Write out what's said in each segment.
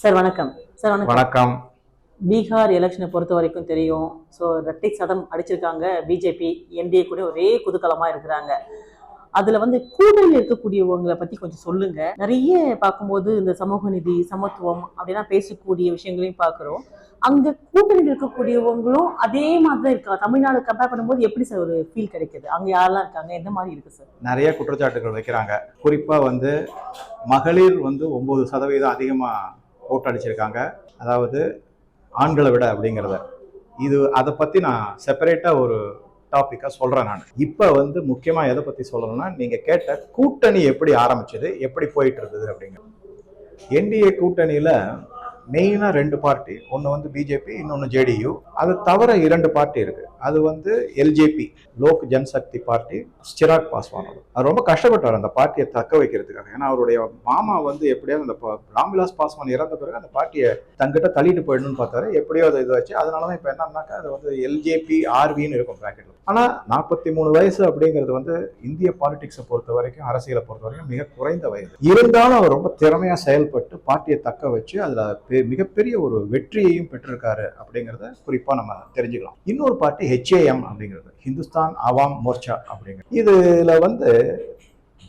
Sir வணக்கம். Sir வணக்கம். வணக்கம். பீகார் எலெக்ஷனை பொறுத்த வரைக்கும் தெரியும். ஸோ ரெட்டை சதம் அடிச்சிருக்காங்க. பிஜேபி என்டிஏ கூட ஒரே குதூகலமா இருக்கிறாங்க. அதுல வந்து கூட்டணியில் இருக்கக்கூடியவங்களை பத்தி கொஞ்சம் சொல்லுங்க. நிறைய பார்க்கும்போது இந்த சமூக நீதி சமத்துவம் அப்படின்னா பேசக்கூடிய விஷயங்களையும் பார்க்குறோம். அங்க கூட்டணியில் இருக்கக்கூடியவங்களும் அதே மாதிரி தான் இருக்கா? தமிழ்நாடு கம்பேர் பண்ணும்போது எப்படி சார் ஒரு ஃபீல் கிடைக்குது? அங்க யாரெல்லாம் இருக்காங்க? எந்த மாதிரி இருக்கு சார்? நிறைய குற்றச்சாட்டுகள் வைக்கிறாங்க. குறிப்பாக வந்து மகளிர் வந்து ஒம்பது சதவீதம் அவுட் அடிச்சிருக்காங்க அதாவது ஆண்களை விட அப்படிங்கிறத. இது அதை பற்றி நான் செப்பரேட்டாக ஒரு டாப்பிக்காக சொல்கிறேன் நான். இப்போ வந்து முக்கியமாக எதை பற்றி சொல்லணும்னா நீங்கள் கேட்ட கூட்டணி எப்படி ஆரம்பிச்சது எப்படி போயிட்டு இருந்தது அப்படிங்கிறது என்டிஏ கூட்டணியில் மெயினாக ரெண்டு பார்ட்டி ஒன்று வந்து பிஜேபி இன்னொன்று ஜேடியு அது தவிர இரண்டு பார்ட்டி இருக்குது அது வந்து எல்ஜேபி லோக் ஜன்சக்தி பார்ட்டி சிராக் பாஸ்வானோட. அவர். ரொம்ப கஷ்டப்பட்டார் அந்த பார்ட்டியை தக்க வைக்கிறதுக்காக. ஏன்னா அவருடைய மாமா வந்து எப்படியாவது அந்த ராம்விலாஸ் பாஸ்வான் இறந்த பிறகு அந்த பார்ட்டியை தங்கிட்ட தள்ளிட்டு போயிடணும்னு பார்த்தாரு. எப்படியோ அதை இது வச்சு அதனால தான் இப்போ என்னன்னாக்கா அது வந்து எல்ஜேபி ஆர்வின்னு இருக்கும் பிராக்கெட்டில் ஆனால் நாற்பத்தி மூணு வயசு அப்படிங்கிறது வந்து இந்திய பாலிடிக்ஸை பொறுத்த வரைக்கும் அரசியலை பொறுத்த வரைக்கும் மிக குறைந்த வயது. இருந்தாலும் அவர் ரொம்ப திறமையாக செயல்பட்டு பார்ட்டியை தக்க வச்சு அதில் மிகப்பெரிய ஒரு வெற்றியையும் பெற்றிருக்காரு அப்படிங்கிறத குறிப்பாக நம்ம தெரிஞ்சுக்கலாம். இன்னொரு பார்ட்டி ஹெச்ஏஎம் அப்படிங்கிறது. ஹிந்துஸ்தான் அவாம் மோர்ச்சா அப்படிங்கிறது இதில் வந்து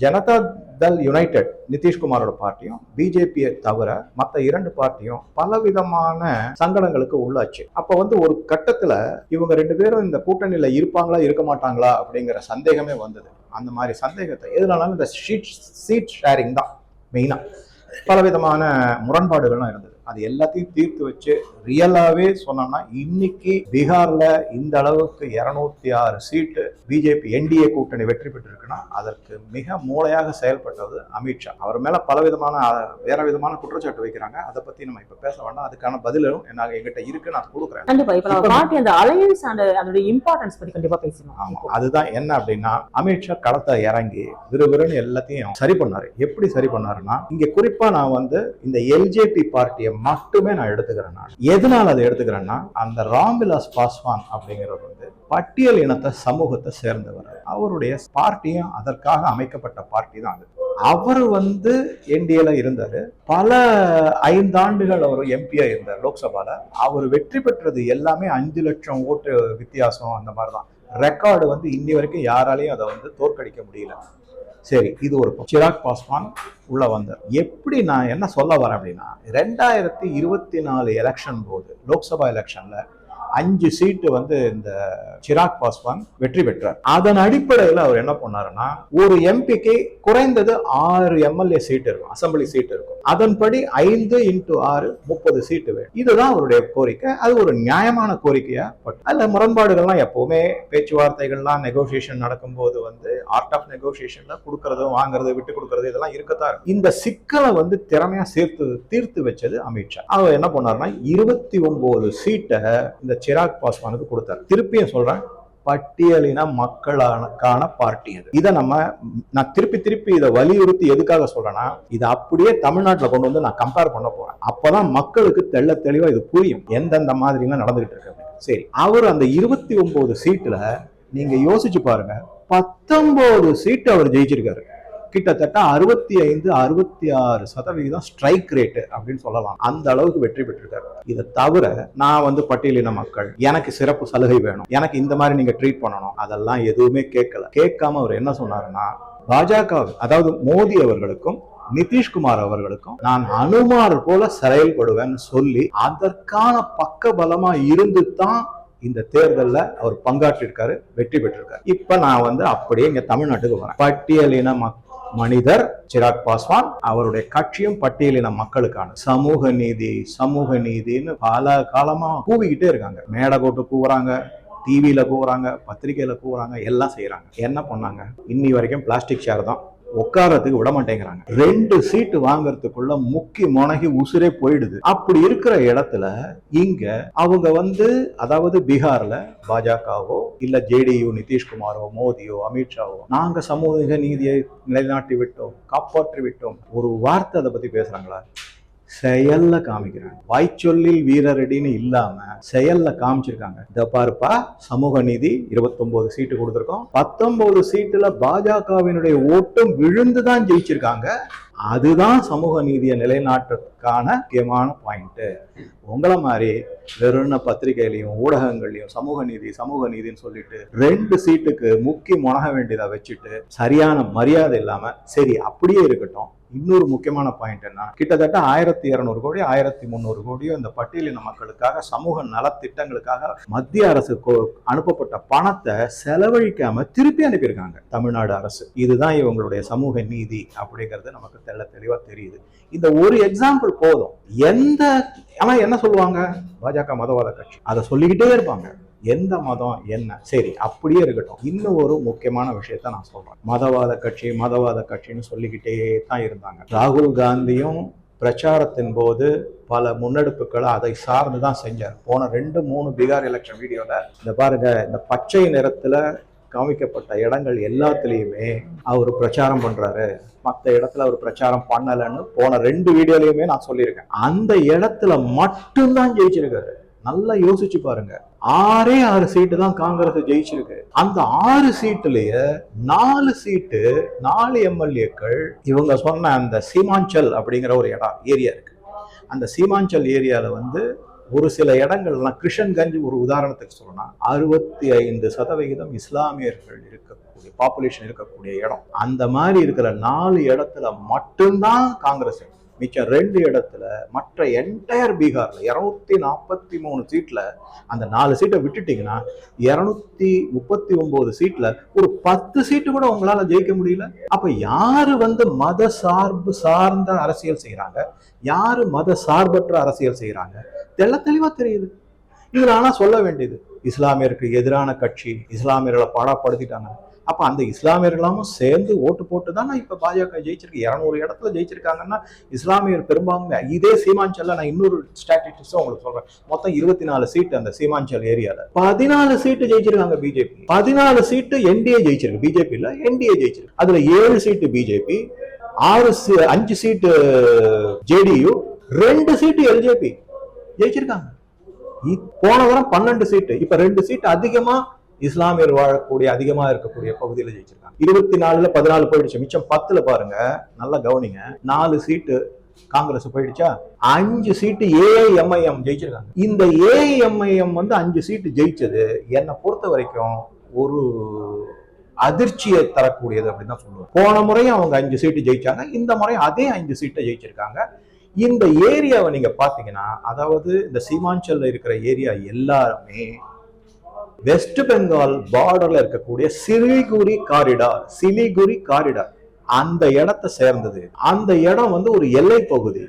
ஜனதா தள் யுனைடெட் நிதிஷ்குமாரோட பார்ட்டியும் பிஜேபியை தவிர மற்ற இரண்டு பார்ட்டியும் பலவிதமான சங்கடங்களுக்கு உள்ளாச்சு. அப்போ வந்து ஒரு கட்டத்தில் இவங்க ரெண்டு பேரும் இந்த கூட்டணியில் இருப்பாங்களா இருக்க மாட்டாங்களா அப்படிங்கிற சந்தேகமே வந்தது. அந்த மாதிரி சந்தேகத்தை. எதுனாலும் இந்த சீட் சீட் ஷேரிங் தான் மெயினாக பலவிதமான முரண்பாடுகள்லாம் இருந்தது. அது எல்லாத்தையும் தீர்த்து வச்சு ரியலாவே சொன்னோம்னா இன்னைக்கு பீகார்ல இந்த அளவுக்கு இருநூத்தி ஆறு சீட்டு பிஜேபி என்டிஏ கூட்டணி வெற்றி பெற்றிருக்குன்னா அதற்கு மிக மூளையாக செயல்பட்டது அமித்ஷா அவர் மேல பலவிதமான அஹ், வேற விதமான குற்றச்சாட்டு வைக்கிறாங்க. அதை பத்தி நம்ம இப்ப பேச வேண்டாம். அதுக்கான பதிலும் நான் எங்கிட்ட இருக்கு நான் கொடுக்குறேன். கண்டிப்பா. இப்ப நம்ம அந்த அலையன்ஸ் அண்ட் அதோட இம்பார்ட்டன்ஸ் பத்தி கண்டிப்பா பேசணும். ஆமா. அதுதான் என்ன அப்படின்னா அமித்ஷா களத்தை இறங்கி விறுவிறுன்னு எல்லாத்தையும் சரி பண்ணாரு. எப்படி சரி பண்ணாருன்னா இங்க குறிப்பா நான் வந்து இந்த எல்ஜேபி பார்ட்டியை மட்டுமே நான் எடுத்துக்கிறேன் நான். எதனால் அதை எடுத்துக்கிறேன்னா அந்த ராம்விலாஸ் பாஸ்வான் அப்படிங்கிறவர் வந்து பட்டியல் இனத்தை சமூகத்தை சேர்ந்தவர். அவருடைய பார்ட்டியும் அதற்காக அமைக்கப்பட்ட பார்ட்டி தான் அது. அவர் வந்து என்டிஏல இருந்தார். பல ஐந்தாண்டுகள் அவர் எம்பியா இருந்தார் லோக்சபால. அவர் வெற்றி பெற்றது எல்லாமே அஞ்சு லட்சம் ஓட்டு வித்தியாசம் அந்த மாதிரி தான் ரெக்கார்டு வந்து இன்னி வரைக்கும் யாராலையும் அதை வந்து தோற்கடிக்க முடியல. சரி இது ஒரு சிராக் பாஸ்வான் உள்ள வந்தார். எப்படி நான் என்ன சொல்ல வரேன் அப்படின்னா ரெண்டாயிரத்தி இருபத்தி நாலு எலெக்ஷன் போது லோக்சபா எலெக்ஷன்ல அஞ்சு சீட்டு வந்து இந்த சிராக் பாஸ்வான் வெற்றி பெற்றார். அதன் அடிப்படையில் அவர் என்ன பண்ணாருன்னா ஒரு எம்பிக்கு குறைந்தது ஆறு எம்எல்ஏ சீட் இருக்கும் அசம்பிளி சீட் இருக்கும். அதன்படி ஐந்து இன்டு ஆறு முப்பது சீட்டு வேணும். இதுதான் அவருடைய கோரிக்கை. அது ஒரு நியாயமான கோரிக்கையா பட் அதுல முரண்பாடுகள்லாம் எப்பவுமே பேச்சுவார்த்தைகள்லாம் நெகோசியேஷன் நடக்கும்போது வந்து ஆர்ட் ஆஃப் நெகோசியேஷன்ல கொடுக்கறதும் வாங்குறது விட்டு கொடுக்கறது இதெல்லாம் இருக்கத்தான் இருக்கும். இந்த சிக்கலை வந்து திறமையா சேர்த்து தீர்த்து வச்சது அமித்ஷா. அவர் என்ன பண்ணாருன்னா இருபத்தி ஒன்பது சீட்டை இந்த சிராக் பாஸ்வானுக்கு கொடுத்தாரு. திருப்பியும் சொல்றேன் பட்டியலின மக்களுக்கான பார்ட்டி அது இதை நம்ம நான் திருப்பி திருப்பி இதை வலியுறுத்தி எதுக்காக சொல்றேன்னா இதை அப்படியே தமிழ்நாட்டில் கொண்டு வந்து நான் கம்பேர் பண்ண போறேன். அப்பதான் மக்களுக்கு தெள்ள தெளிவா இது புரியும். எந்தெந்த மாதிரிலாம் நடந்துகிட்டு இருக்கு சரி அவர் அந்த இருபத்தி ஒன்பது சீட்டுல நீங்க யோசிச்சு பாருங்க பத்தொன்பது சீட்டு அவர் ஜெயிச்சிருக்காரு. கிட்டத்தட்ட அறுபத்தி ஐந்து அறுபத்தி ஆறு சதவிகிதம் ஸ்ட்ரைக் ரேட்டு அப்படின்னு சொல்லலாம். அந்த அளவுக்கு வெற்றி பெற்றிருக்காரு. இதை தவிர நான் வந்து பட்டியலின மக்கள் எனக்கு சிறப்பு சலுகை வேணும் எனக்கு இந்த மாதிரி நீங்க ட்ரீட் பண்ணணும் அதெல்லாம் எதுவுமே கேட்கல. கேட்காம அவர் என்ன சொன்னாருன்னா பாஜக அதாவது மோடி அவர்களுக்கும் நிதிஷ்குமார் அவர்களுக்கும் நான் அனுமார் போல செயல்படுவேன்னு சொல்லி அதற்கான பக்க பலமா இருந்து தான் இந்த தேர்தலில் அவர் பங்காற்றிருக்காரு வெற்றி பெற்றிருக்காரு. இப்ப நான் வந்து அப்படியே இங்க தமிழ்நாட்டுக்கு வரேன். பட்டியலின மக்கள் மனிதர் சிராக் பாஸ்வான் அவருடைய கட்சியும் பட்டியலின மக்களுக்கான சமூக நீதி சமூக நீதின்னு பல காலமா கூவிக்கிட்டே இருக்காங்க. மேடை போட்டு கூவுறாங்க டிவியில கூவுறாங்க பத்திரிகையில கூவுறாங்க எல்லாம் செய்யறாங்க என்ன பண்ணாங்க? இன்னி வரைக்கும் பிளாஸ்டிக் சேர் தான். உட்காரத்துக்கு விட மாட்டேங்கிறாங்க. ரெண்டு சீட்டு வாங்குறதுக்குள்ள முக்கி முனகி உசுரே போயிடுது. அப்படி இருக்கிற இடத்துல இங்க அவங்க வந்து அதாவது பீகார்ல பாஜகவோ இல்ல ஜேடியு நிதிஷ்குமாரோ மோடியோ அமித்ஷாவோ நாங்க சமூக நீதியை நிலைநாட்டி விட்டோம் காப்பாற்றி விட்டோம் ஒரு வார்த்தை அதை பத்தி பேசுறாங்களா? செயல்ல காமிக்கிறாங்க. வாய்ச்சொல்லில் வீரரடின்னு இல்லாம செயல்ல காமிச்சிருக்காங்க. இத பாருப்பா சமூக நீதி 29 சீட்டு கொடுத்துருக்கோம். பத்தொன்பது சீட்டுல பாஜகவினுடைய ஓட்டும் விழுந்துதான் ஜெயிச்சிருக்காங்க. அதுதான் சமூக நீதியை நிலைநாட்டுறதுக்கான முக்கியமான பாயிண்ட்டு உங்களை மாதிரி வெறும் பத்திரிகையிலையும் ஊடகங்கள்லையும் சமூக நீதி சமூக நீதின்னு சொல்லிட்டு ரெண்டு சீட்டுக்கு முக்கி முனக வேண்டியதை வச்சுட்டு சரியான மரியாதை இல்லாம சரி அப்படியே இருக்கட்டும். இன்னொரு முக்கியமான பாயிண்ட் என்ன? கிட்டத்தட்ட ஆயிரத்தி இருநூறு கோடி ஆயிரத்தி முந்நூறு கோடியோ இந்த பட்டியலின மக்களுக்காக சமூக நலத்திட்டங்களுக்காக மத்திய அரசு அனுப்பப்பட்ட பணத்தை செலவழிக்காம திருப்பி அனுப்பியிருக்காங்க தமிழ்நாடு அரசு. இதுதான் இவங்களுடைய சமூக நீதி அப்படிங்கிறது நமக்கு தெள்ள தெளிவா தெரியுது. இந்த ஒரு எக்ஸாம்பிள் போதும். எந்த ஆனா என்ன சொல்லுவாங்க? பாஜக மதவாத கட்சி. அதை சொல்லிக்கிட்டே இருப்பாங்க. எந்த மதம் என்ன? சரி அப்படியே இருக்கட்டும். இன்னும் ஒரு முக்கியமான விஷயத்த நான் சொல்றேன். மதவாத கட்சி மதவாத கட்சின்னு சொல்லிக்கிட்டே தான் இருந்தாங்க. ராகுல் காந்தியும் பிரச்சாரத்தின் போது பல முன்னெடுப்புகளை அதை சார்ந்து தான் செஞ்சார். போன ரெண்டு மூணு பீகார் எலெக்ஷன் வீடியோல இந்த பாருங்க இந்த பச்சை நிறத்துல காமிக்கப்பட்ட இடங்கள் எல்லாத்துலேயுமே அவர் பிரச்சாரம் பண்றாரு. மற்ற இடத்துல அவர் பிரச்சாரம் பண்ணலைன்னு போன ரெண்டு வீடியோலையுமே நான் சொல்லியிருக்கேன். அந்த இடத்துல மட்டும்தான் ஜெயிச்சிருக்காரு. நல்லா யோசிச்சு பாருங்க. ஆறே ஆறு சீட்டு தான் காங்கிரஸ் ஜெயிச்சிருக்கு. அந்த ஆறு சீட்டுலயே நாலு சீட்டு நாலு எம்எல்ஏக்கள் இவங்க சொன்ன அந்த சீமாஞ்சல் அப்படிங்கிற ஒரு இடம் ஏரியா இருக்கு. அந்த சீமாஞ்சல் ஏரியால வந்து ஒரு சில இடங்கள்லாம் கிருஷ்ணகஞ்ச் ஒரு உதாரணத்துக்கு சொல்லணும் அறுபத்தி ஐந்து சதவிகிதம் இஸ்லாமியர்கள் இருக்கக்கூடிய பாப்புலேஷன் இருக்கக்கூடிய இடம். அந்த மாதிரி இருக்கிற நாலு இடத்துல மட்டும்தான் காங்கிரஸ் மிச்சம் ரெண்டு இடத்துல மற்ற என்டையர் பீகார்ல இரநூத்தி நாற்பத்தி மூணு சீட்ல அந்த நாலு சீட்டை விட்டுட்டீங்கன்னா இரநூத்தி முப்பத்தி ஒம்பது சீட்ல ஒரு பத்து சீட்டு கூட உங்களால ஜெயிக்க முடியல. அப்போ யாரு வந்து மத சார்பு சார்ந்த அரசியல் செய்யறாங்க யாரு மத சார்பற்ற அரசியல் செய்யறாங்க தெள்ள தெளிவாக தெரியுது. இதில் ஆனா சொல்ல வேண்டியது இஸ்லாமியருக்கு எதிரான கட்சி இஸ்லாமியர்களை பாடப்படுத்திட்டாங்க. அப்போ அந்த இஸ்லாமியர்களும் சேர்ந்து ஓட்டு போட்டு தானே இப்போ பாஜக ஜெயிச்சிருக்கு? இரநூறு இடத்துல ஜெயிச்சிருக்காங்கன்னா இஸ்லாமியர் பெரும்பான்மை இதே சீமாஞ்சல்ல நான் இன்னொரு ஸ்டாட்டிஸ்டிக்ஸும் உங்களுக்கு சொல்கிறேன் மொத்தம் இருபத்தி நாலு சீட்டு அந்த சீமாஞ்சல் ஏரியாவில் பதினாலு சீட்டு ஜெயிச்சிருக்காங்க பிஜேபி பதினாலு சீட்டு என்டிஏ ஜெயிச்சிருக்கு. பிஜேபியில் என்டிஏ ஜெயிச்சிருக்கு. அதில் ஏழு சீட்டு பிஜேபி ஆறு சீ- அஞ்சு சீட்டு ஜேடியு ரெண்டு சீட்டு எல்ஜேபி ஜெயிச்சிருக்காங்க. போன வாரம் பன்னெண்டு சீட்டு இப்ப ரெண்டு சீட்டு அதிகமா இஸ்லாமியர் வாழக்கூடிய அதிகமா இருக்கக்கூடிய பகுதியில ஜெயிச்சிருக்காங்க. இருபத்தி நாலுல பதினாலு போயிடுச்சு. மிச்சம் பத்துல பாருங்க. நல்லா கவனிங்க. நாலு சீட்டு காங்கிரஸ் போயிடுச்சா? அஞ்சு சீட்டு ஏஐஎம்ஐஎம் ஜெயிச்சிருக்காங்க. இந்த ஏஐஎம்ஐஎம் வந்து அஞ்சு சீட்டு ஜெயிச்சது. என்னை பொறுத்த வரைக்கும் ஒரு அதிர்ச்சியை தரக்கூடியது அப்படின்னு தான் சொல்லுவேன். போன முறையும் அவங்க அஞ்சு சீட்டு ஜெயிச்சாங்க. இந்த முறையும் அதே அஞ்சு சீட்டை ஜெயிச்சிருக்காங்க. இந்த ஏரியாவை நீங்க பாத்தீங்கன்னா அதாவது இந்த சீமாஞ்சல்ல இருக்கிற ஏரியா எல்லாருமே வெஸ்ட் பெங்கால் பார்டர்ல இருக்கக்கூடிய சிலிகுரி காரிடார் சிலிகுரி காரிடார் அந்த இடத்தை சேர்ந்தது. அந்த இடம் வந்து ஒரு எல்லை பகுதி.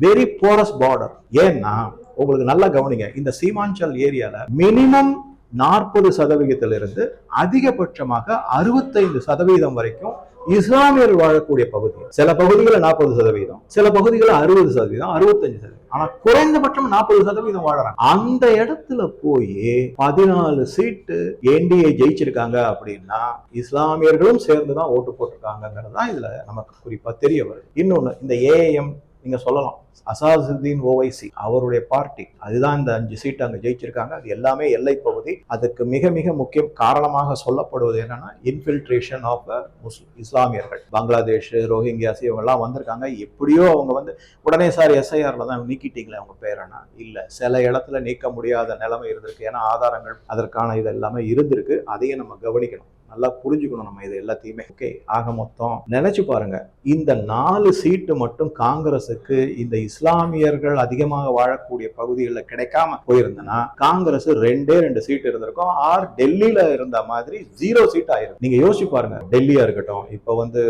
வெரி போரஸ் பார்டர் ஏன்னா உங்களுக்கு நல்லா கவனிங்க இந்த சீமாஞ்சல் ஏரியால மினிமம் நாற்பது சதவிகிதத்திலிருந்து அதிகபட்சமாக அறுபத்தைந்து சதவீதம் வரைக்கும் இஸ்லாமியர் வாழக்கூடிய பகுதி சில பகுதிகளில் நாற்பது சதவீதம் சில பகுதிகளில் அறுபது சதவீதம் அறுபத்தஞ்சு சதவீதம். ஆனா குறைந்தபட்சம் நாற்பது சதவீதம் வாழறாங்க. அந்த இடத்துல போய் பதினாலு சீட்டு என்டிஏ ஜெயிச்சிருக்காங்க அப்படின்னா இஸ்லாமியர்களும் சேர்ந்து தான் ஓட்டு போட்டிருக்காங்கிறது தான் இதுல நமக்கு குறிப்பா தெரிய வருது. இன்னொன்னு இந்த ஏஎம் நீங்கள் சொல்லலாம். அசாசுதீன் ஓவைசி அவருடைய பார்ட்டி அதுதான் இந்த அஞ்சு சீட் அங்கே ஜெயிச்சிருக்காங்க. அது எல்லாமே எல்லை பகுதி. அதுக்கு மிக மிக முக்கிய காரணமாக சொல்லப்படுவது என்னன்னா இன்ஃபில்ட்ரேஷன் ஆஃப் முஸ்லிம் இஸ்லாமியர்கள். பங்களாதேஷ் ரோஹிங்கியாஸ் இவங்கெல்லாம் வந்திருக்காங்க. எப்படியோ அவங்க வந்து உடனே சார் எஸ்ஐஆரில் தான் நீக்கிட்டீங்களே அவங்க பேரனா? இல்லை சில இடத்துல நீக்க முடியாத நிலைமை இருந்திருக்கு. ஏன்னா ஆதாரங்கள் அதற்கான இது எல்லாமே இருந்திருக்கு. அதையும் நம்ம கவனிக்கணும். நல்லா புரிஞ்சுக்கணும் நம்ம இது எல்லாத்தையுமே. ஓகே ஆக மொத்தம் நினைச்சு பாருங்க. இந்த நாலு சீட்டு மட்டும் காங்கிரஸுக்கு இந்த இஸ்லாமியர்கள் அதிகமாக வாழக்கூடிய பகுதிகளில் கிடைக்காம போயிருந்தனா காங்கிரஸ் ரெண்டே ரெண்டு சீட் இருந்திருக்கும். ஆர் டெல்லியில இருந்த மாதிரி ஜீரோ சீட் ஆயிரும். நீங்க யோசிச்சு பாருங்க. டெல்லியா இருக்கட்டும் இப்ப வந்து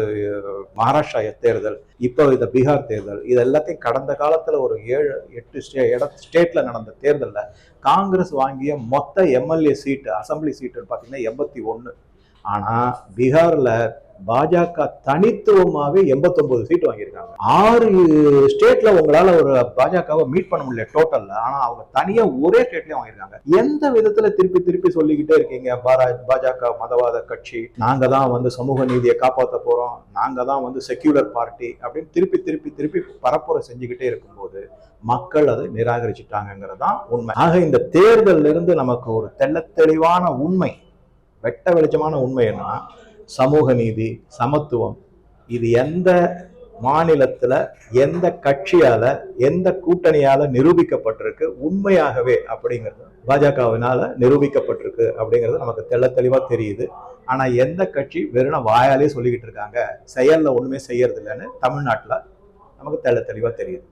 மகாராஷ்டிரா தேர்தல் இப்போ இந்த பீகார் தேர்தல் இது எல்லாத்தையும் கடந்த காலத்துல ஒரு ஏழு எட்டு ஸ்டே இட ஸ்டேட்ல நடந்த தேர்தலில் காங்கிரஸ் வாங்கிய மொத்த எம்எல்ஏ சீட்டு அசம்பிளி சீட்டுன்னு பார்த்தீங்கன்னா எண்பத்தி ஒன்று ஆனா பீகார்ல பாஜக தனித்துவமாகவே எண்பத்தொன்பது சீட் வாங்கியிருக்காங்க. ஆறு ஸ்டேட்ல உங்களால ஒரு பாஜகவை மீட் பண்ண முடியல டோட்டல்ல ஆனா அவங்க தனியா ஒரே ஸ்டேட்லயே வாங்கியிருக்காங்க. எந்த விதத்துல திருப்பி திருப்பி சொல்லிக்கிட்டே இருக்கீங்க? பாஜக மதவாத கட்சி. நாங்க தான் வந்து சமூக நீதியை காப்பாற்ற போறோம். நாங்க தான் வந்து செக்யூலர் பார்ட்டி அப்படின்னு திருப்பி திருப்பி திருப்பி பரப்புரை செஞ்சுக்கிட்டே இருக்கும்போது மக்கள் அதை நிராகரிச்சுட்டாங்கிறது தான் உண்மை. ஆக இந்த தேர்தலில் இருந்து நமக்கு ஒரு தெள்ளத் தெளிவான உண்மை. வெட்ட வெளிச்சமான உண்மை என்னன்னா சமூக நீதி சமத்துவம். இது எந்த மாநிலத்துல எந்த கட்சியால எந்த கூட்டணியால நிரூபிக்கப்பட்டிருக்கு உண்மையாகவே அப்படிங்கிறது பாஜகவினால நிரூபிக்கப்பட்டிருக்கு அப்படிங்கிறது நமக்கு தெள்ள தெளிவா தெரியுது. ஆனா எந்த கட்சி வெறும் வாயாலே சொல்லிக்கிட்டு இருக்காங்க செயல்ல ஒண்ணுமே செய்யறது இல்லைன்னு தமிழ்நாட்டுல நமக்கு தெள்ள தெளிவா தெரியுது.